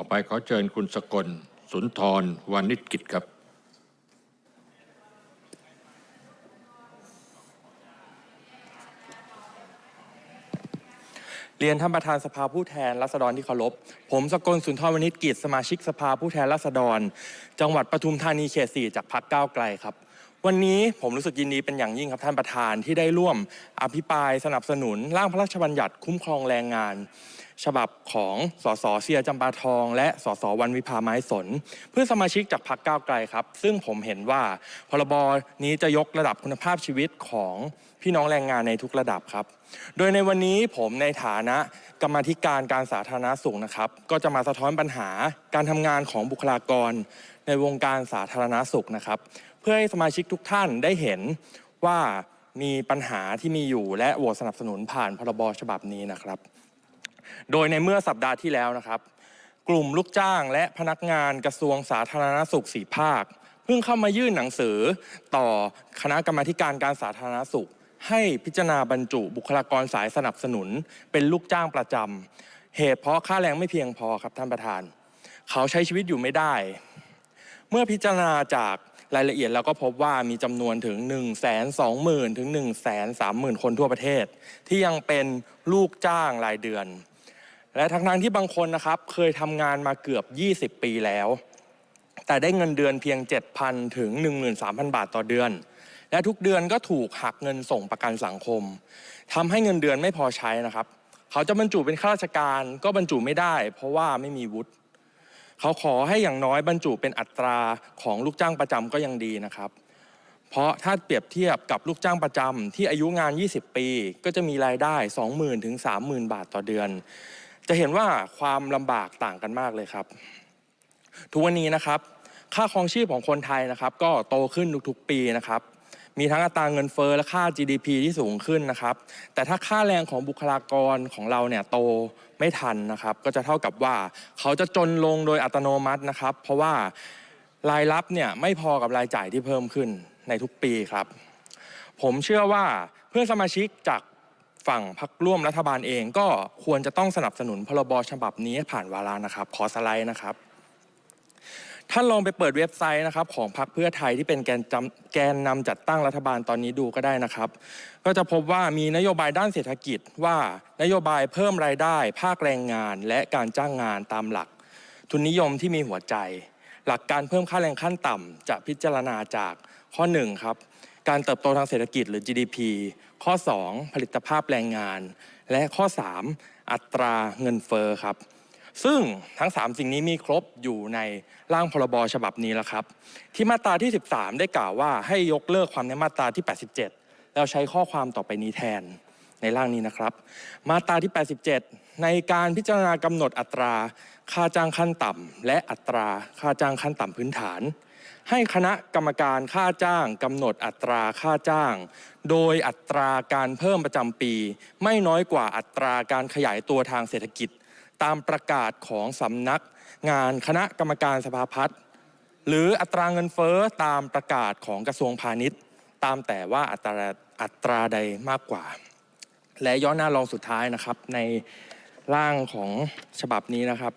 อไปขอเชิญคุณสกล สุนทรวานิชกิจครับ เรียนท่านประธานสภาผู้แทนราษฎรที่เคารพ ผมสกลสุนทรวณิชกิจ สมาชิกสภาผู้แทนราษฎร จังหวัดปทุมธานีเขตสี่จากพรรคก้าวไกลครับวันนี้ผมรู้สึกยินดีเป็นอย่างยิ่งครับท่านประธานที่ได้ร่วมอภิปรายสนับสนุนร่างพระราชบัญญัติคุ้มครองแรงงาน ฉบับของสสเสียจำปาทอง และสสวันวิภาไม้สน เพื่อสมาชิกจากพรรคก้าวไกลครับ ซึ่งผมเห็นว่าพรบนี้จะยกระดับคุณภาพชีวิตของพี่น้องแรงงานในทุกระดับครับ โดยในวันนี้ผมในฐานะกรรมธิการการสาธารณสุขนะครับ ก็จะมาสะท้อนปัญหาการทำงานของบุคลากร ในวงการสาธารณสุขนะครับ เพื่อให้สมาชิกทุกท่านได้เห็นว่ามีปัญหาที่มีอยู่และโหวตสนับสนุนผ่านพรบฉบับนี้นะครับ โดยในเมื่อสัปดาห์ที่แล้วนะครับ กลุ่มลูกจ้างและพนักงานกระทรวงสาธารณสุขสี่ภาค เพิ่งเข้ามายื่นหนังสือต่อคณะกรรมาการการสาธารณสุข ให้พิจารณาบรรจุบุคลากรสายสนับสนุน เป็นลูกจ้างประจำเหตุเพราะค่าแรงไม่เพียงพอครับท่านประธาน เขาใช้ชีวิตอยู่ไม่ได้ เมื่อพิจารณาจากรายละเอียดแล้วก็พบว่ามีจำนวนถึง 1 2 0 0 0 0 ถึง 1 3 0 0 0 0 คนทั่วประเทศ ที่ยังเป็นลูกจ้างรายเดือน และทั้งทที่บางคนนะครับเคยทำงานมาเกือบ 20 ปีแล้ว แต่ได้เงินเดือนเพียง 7,000 ถึง 13,000 บาทต่อเดือน และทุกเดือนก็ถูกหักเงินส่งประกันสังคมทำให้เงินเดือนไม่พอใช้นะครับ เขาจะบรรจุเป็นข้าราชการก็บรรจุไม่ได้ เพราะว่าไม่มีวุฒิเขาขอให้อย่างน้อยบรรจุเป็นอัตราของลูกจ้างประจำก็ยังดีนะครับเพราะถ้าเปรียบเทียบกับลูกจ้างประจำที่อายุงาน 20 ปี ก็จะมีรายได้ 20,000 ถึง 30,000 บาทต่อเดือน จะเห็นว่าความลำบากต่างกันมากเลยครับ ทุกวันนี้นะครับ ค่าครองชีพของคนไทยนะครับ ก็โตขึ้นทุกๆปีนะครับ มีทั้งอัตราเงินเฟ้อและค่า GDP ที่สูงขึ้นนะครับ แต่ถ้าค่าแรงของบุคลากรของเราเนี่ยโตไม่ทันนะครับ ก็จะเท่ากับว่าเขาจะจนลงโดยอัตโนมัตินะครับ เพราะว่ารายรับเนี่ยไม่พอกับรายจ่ายที่เพิ่มขึ้นในทุกปีครับ ผมเชื่อว่าเพื่อนสมาชิกจาก ฝั่งพรรคร่วมรัฐบาลเองก็ควรจะต้องสนับสนุนพรบฉบับนี้ผ่านวาระนะครับ ขอสไลด์นะครับท่านลองไปเปิดเว็บไซต์นะครับของพรรคเพื่อไทยที่เป็นแกนแกนนำจัดตั้งรัฐบาลตอนนี้ดูก็ได้นะครับ ก็จะพบว่ามีนโยบายด้านเศรษฐกิจว่านโยบายเพิ่มรายได้ ภาคแรงงาน และการจ้างงานตามหลัก ทุนนิยมที่มีหัวใจ หลักการเพิ่มค่าแรงขั้นต่ำจะพิจารณาจากข้อ1ครับ การเติบโตทางเศรษฐกิจหรือ GDP ข้อ 2 ผลิตภาพแรงงาน และข้อ 3 อัตราเงินเฟอ้อครับ ซึ่งทั้ง 3 สิ่งนี้มีครบอยู่ในร่างพรบฉบับนี้แล้วครับ ที่มาตราที่ 13 ได้กล่าวว่าให้ยกเลิกความในมาตราที่ 87 แล้วใช้ข้อความต่อไปนี้แทนในร่างนี้นะครับ มาตราที่ 87 ในการพิจารณากำหนดอัตรา ค่าจ้างขั้นต่ำและอัตราค่าจ้างขั้นต่ำพื้นฐาน ให้คณะกรรมการค่าจ้างกำหนดอัตราค่าจ้าง โดยอัตราการเพิ่มประจำปี ไม่น้อยกว่าอัตราการขยายตัวทางเศรษฐกิจ ตามประกาศของสำนัก งานคณะกรรมการสภาพัฒน์หรืออัตราเงินเฟ้อตามประกาศของกระทรวงพาณิชย์ ตามแต่ว่าอัตราอัตราใดมากกว่า และย้อนหน้ารองสุดท้ายนะครับ ในร่างของฉบับนี้นะครับ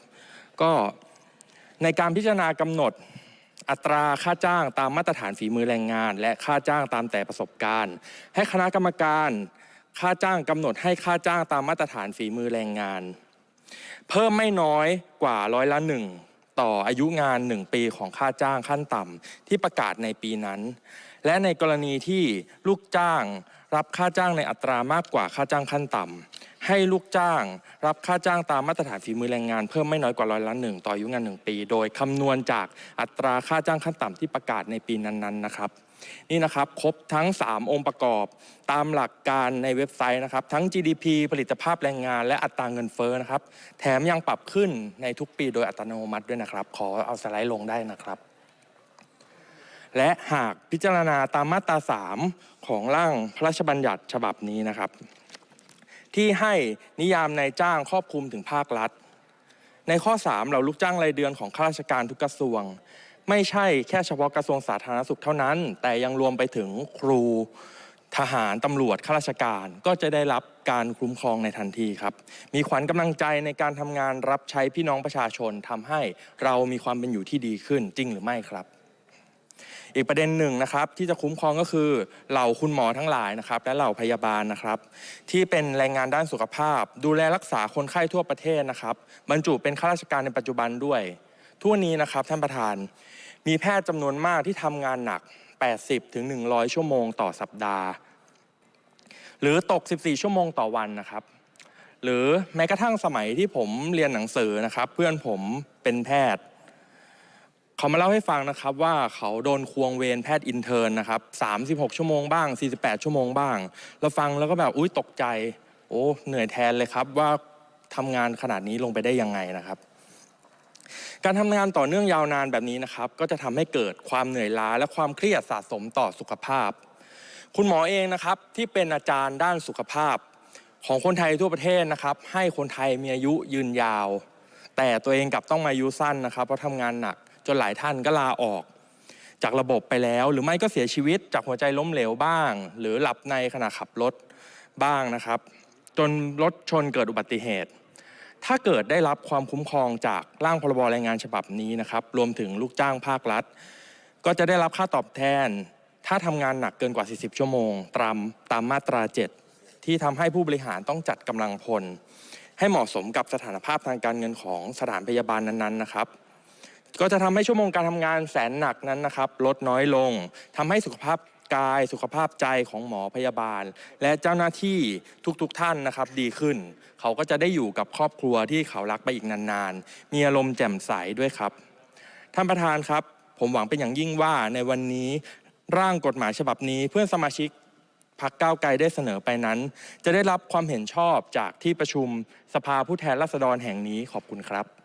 ก็ในการพิจารณากำหนด อัตราค่าจ้างตามมาตรฐานฝีมือแรงงาน และค่าจ้างตามแต่ประสบการณ์ ให้คณะกรรมการค่าจ้างกำหนดให้ค่าจ้างตามมาตรฐานฝีมือแรงงาน เพิ่มไม่น้อยกว่าร้อยละหนึ่งต่ออายุงาน 1 ปีของค่าจ้างขั้นต่ำที่ประกาศในปีนั้น และในกรณีที่ลูกจ้างรับค่าจ้างในอัตรามากกว่าค่าจ้างขั้นต่ำ ให้ลูกจ้าง รับค่าจ้างตามมาตรฐานฝีมือแรงงานเพิ่มไม่น้อยกว่าร้อยละหนึ่งต่ออายุงาน 1 ปี โดยคำนวณจากอัตราค่าจ้างขั้นต่ำที่ประกาศในปีนั้นๆนะครับนี่นะครับครบทั้ง 3 องค์ประกอบ ตามหลักการในเว็บไซต์นะครับ ทั้ง GDP ผลิตภาพแรงงาน และอัตราเงินเฟ้อนะครับ แถมยังปรับขึ้นในทุกปีโดยอัตโนมัติด้วยนะครับ ขอเอาสไลด์ลงได้นะครับ และหากพิจารณาตามมาตรา 3 ของร่างพระราชบัญญัติฉบับนี้นะครับ ที่ให้นิยามนายจ้างครอบคลุมถึงภาครัฐ ในข้อ 3 เราลูกจ้างรายเดือนของข้าราชการทุกกระทรวง ไม่ใช่แค่เฉพาะกระทรวงสาธารณสุขเท่านั้น แต่ยังรวมไปถึงครูทหารตำรวจข้าราชการก็จะได้รับการคุ้มครองในทันทีครับ มีขวัญกำลังใจในการทำงานรับใช้พี่น้องประชาชนทำให้เรามีความเป็นอยู่ที่ดีขึ้นจริงหรือไม่ครับ อีกประเด็นหนึ่งนะครับที่จะคุ้มครองก็คือเหล่าคุณหมอทั้งหลายนะครับและเหล่าพยาบาลนะครับ ที่เป็นแรงงานด้านสุขภาพ ดูแลรักษาคนไข้ทั่วประเทศนะครับบรรจุเป็นข้าราชการในปัจจุบันด้วยทั่วนี้นะครับท่านประธาน มีแพทย์จำนวนมากที่ทำงานหนัก 80ถึง100 ชั่วโมงต่อสัปดาห์ หรือตก 14 ชั่วโมงต่อวันนะครับหรือแม้กระทั่งสมัยที่ผมเรียนหนังสือนะครับ เพื่อนผมเป็นแพทย์ เขามาเล่าให้ฟังนะครับว่าเขาโดนควงเวรแพทย์อินเทอร์นนะครับ36 ชั่วโมงบ้าง 48 ชั่วโมงบ้างเราฟังแล้วก็แบบอุ้ยตกใจ โอ้เหนื่อยแทนเลยครับว่าทำงานขนาดนี้ลงไปได้ยังไงนะครับ การทำงานต่อเนื่องยาวนานแบบนี้นะครับ ก็จะทำให้เกิดความเหนื่อยล้าและความเครียดสะสมต่อสุขภาพ คุณหมอเองนะครับที่เป็นอาจารย์ด้านสุขภาพ ของคนไทยทั่วประเทศนะครับ ให้คนไทยมีอายุยืนยาว แต่ตัวเองกลับต้องมาอายุสั้นนะครับ เพราะทำงานหนัก จนหลายท่านก็ลาออก จากระบบไปแล้ว หรือไม่ก็เสียชีวิตจากหัวใจล้มเหลวบ้าง หรือหลับในขณะขับรถบ้างนะครับ จนรถชนเกิดอุบัติเหตุ ถ้าเกิดได้รับความคุ้มครองจากร่างพรบแรงงานฉบับนี้นะครับรวมถึงลูกจ้างภาครัฐ ก็จะได้รับค่าตอบแทน ถ้าทำงานหนักเกินกว่า 40 ชั่วโมง ตามตามมาตรา 7 ที่ทำให้ผู้บริหารต้องจัดกำลังพลให้เหมาะสมกับสถานภาพทางการเงินของสถานพยาบาลนั้นๆนะครับ ก็จะทำให้ชั่วโมงการทำงานแสนหนักนั้นนะครับ ลดน้อยลงทำให้สุขภาพกาย สุขภาพใจของหมอพยาบาล และเจ้าหน้าที่ทุกๆท่านนะครับดีขึ้น เขาก็จะได้อยู่กับครอบครัวที่เขารักไปอีกนานๆ มีอารมณ์แจ่มใสด้วยครับ ท่านประธานครับ ผมหวังเป็นอย่างยิ่งว่าในวันนี้ร่างกฎหมายฉบับนี้เพื่อนสมาชิกพักก้าวไกลได้เสนอไปนั้น จะได้รับความเห็นชอบจากที่ประชุมสภาผู้แทนราษฎรแห่งนี้ขอบคุณครับ